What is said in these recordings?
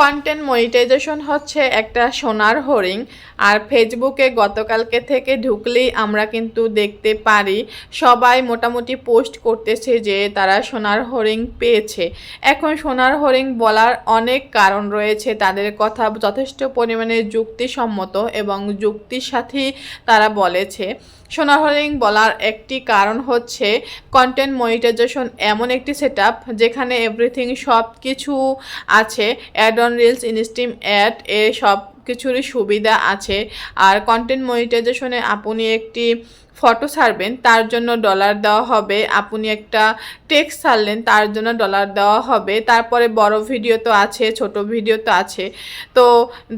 Content monetization হচ্ছে একটা সোনার হরিং আর ফেসবুকে গতকালকে থেকে ঢুকলেই আমরা কিন্তু দেখতে পারি, সবাই মোটামুটি পোস্ট করতেছে যে তারা সোনার হরিং পেয়েছে। এখন সোনার হরিং বলার অনেক কারণ রয়েছে, তাদের কথা যথেষ্ট পরিমাণে যুক্তিসম্মত এবং যুক্তির সাথেই তারা বলেছে। সোনার হরিং বলার একটি কারণ হচ্ছে কন্টেন্ট মনিটাইজেশন এমন একটি সেট যেখানে এভরিথিং সব কিছু আছে অ্যাড অন রিলস ইনস্টিম অ্যাড এ সব কিছুরই সুবিধা আছে। আর কন্টেন্ট মনিটাইজেশনে আপনি একটি ফটো ছাড়বেন, তার জন্য ডলার দেওয়া হবে। আপনি একটা টেক্সট ছাড়লেন, তার জন্য ডলার দেওয়া হবে। তারপরে বড় ভিডিও তো আছে, ছোট ভিডিও তো আছে। তো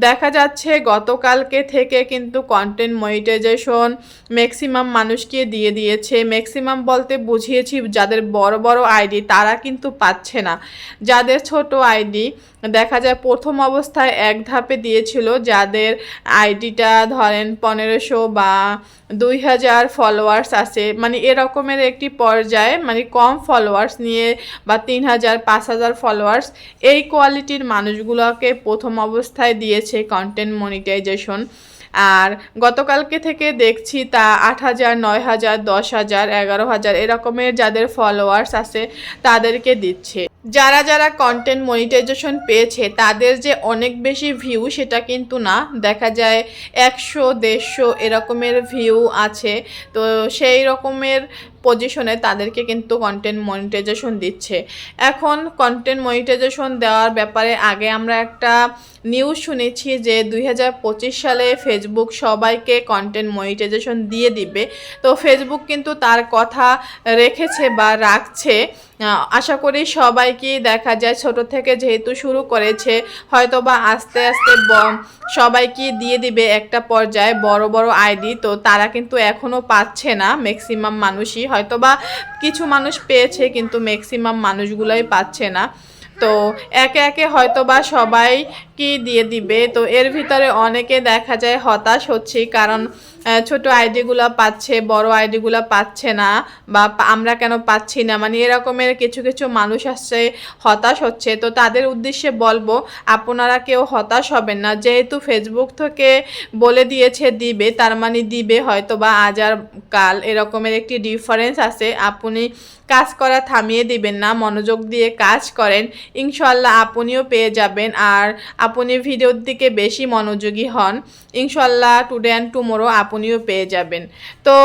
দেখা যাচ্ছে গতকালকে থেকে কিন্তু কন্টেন্ট মনিটাইজেশন ম্যাক্সিমাম মানুষকে দিয়ে দিয়েছে। ম্যাক্সিমাম বলতে বুঝিয়েছি যাদের বড় বড় আইডি তারা কিন্তু পাচ্ছে না। যাদের ছোট আইডি দেখা যায় প্রথম অবস্থায় এক ধাপে দিয়েছিল। যাদের আইডিটা ধরেন পনেরোশো বা দুই হাজার ফলোয়ার্স আছে। মানে এরকমের একটি পর্যায়ে মানে কম ফলোয়ার্স নিয়ে বা তিন হাজার, পাঁচ হাজার ফলোয়ার্স এই কোয়ালিটির মানুষগুলোকে প্রথম অবস্থায় দিয়েছে কন্টেন্ট মনিটাইজেশন আর গতকালকে থেকে দেখছি তা আট হাজার, নয় হাজার, দশ হাজার, এগারো হাজার এরকমের যাদের ফলোয়ার্স আছে তাদেরকে দিচ্ছে। যারা যারা কন্টেন্ট মনিটাইজেশন পেয়েছে, তাদের যে অনেক বেশি ভিউ সেটা কিন্তু না। দেখা যায় একশো, দেড়শো এরকমের ভিউ আছে। তো সেই রকমের পজিশনে তাদেরকে কিন্তু কন্টেন্ট মনিটাইজেশন দিচ্ছে। এখন কন্টেন্ট মনিটাইজেশন দেওয়ার ব্যাপারে আগে আমরা একটা নিউজ শুনেছি যে দু হাজার পঁচিশ সালে ফেসবুক সবাইকে কন্টেন্ট মনিটাইজেশন দিয়ে দিবে। তো ফেসবুক কিন্তু তার কথা রেখেছে বা রাখছে। আশা করি সবাইকেই দেখা যায় ছোট থেকে যেহেতু শুরু করেছে হয়তো বা আস্তে আস্তে সবাইকে দিয়ে দিবে একটা পর্যায়ে বড় বড় আইডি। তো তারা কিন্তু এখনও পাচ্ছে না ম্যাক্সিমাম মানুষই হয়তো বা কিছু মানুষ পেয়েছে কিন্তু ম্যাক্সিমাম মানুষগুলোই পাচ্ছে না। তো একে একে হয়তো বা সবাই কি দিয়ে দিবে? তো এর ভিতরে অনেকে দেখা যায় হতাশ হচ্ছে, কারণ ছোট আইডিগুলো পাচ্ছে, বড় আইডিগুলো পাচ্ছে না বা আমরা কেন পাচ্ছি না? মানে এরকমের কিছু কিছু মানুষ আসছে, হতাশ হচ্ছে। তো তাদের উদ্দেশ্যে বলব, আপনারা কেউ হতাশ হবেন না। যেহেতু ফেসবুক থেকে বলে দিয়েছে দিবে, তার মানে দিবে হয়তো বা আজ আর কাল। এরকমের একটি ডিফারেন্স আছে। আপনি কাজ করা থামিয়ে দিবেন না, মনোযোগ দিয়ে কাজ করেন। ইনশাল্লাহ আপনিও পেয়ে যাবেন। আর আপনি ভিডিওর দিকে বেশি মনোযোগী হন ইনশাল্লাহ টুডে অ্যান্ড টুমোরো আপনিও পেয়ে যাবেন। তো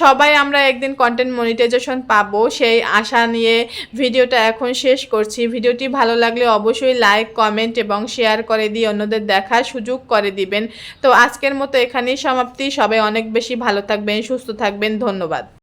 সবাই আমরা একদিন কন্টেন্ট মনিটাইজেশন পাবো, সেই আশা নিয়ে ভিডিওটা এখন শেষ করছি। ভিডিওটি ভালো লাগলে অবশ্যই লাইক কমেন্ট এবং শেয়ার করে দিয়ে অন্যদের দেখার সুযোগ করে দিবেন। তো আজকের মতো এখানেই সমাপ্তি। সবাই অনেক বেশি ভালো থাকবেন, সুস্থ থাকবেন। ধন্যবাদ।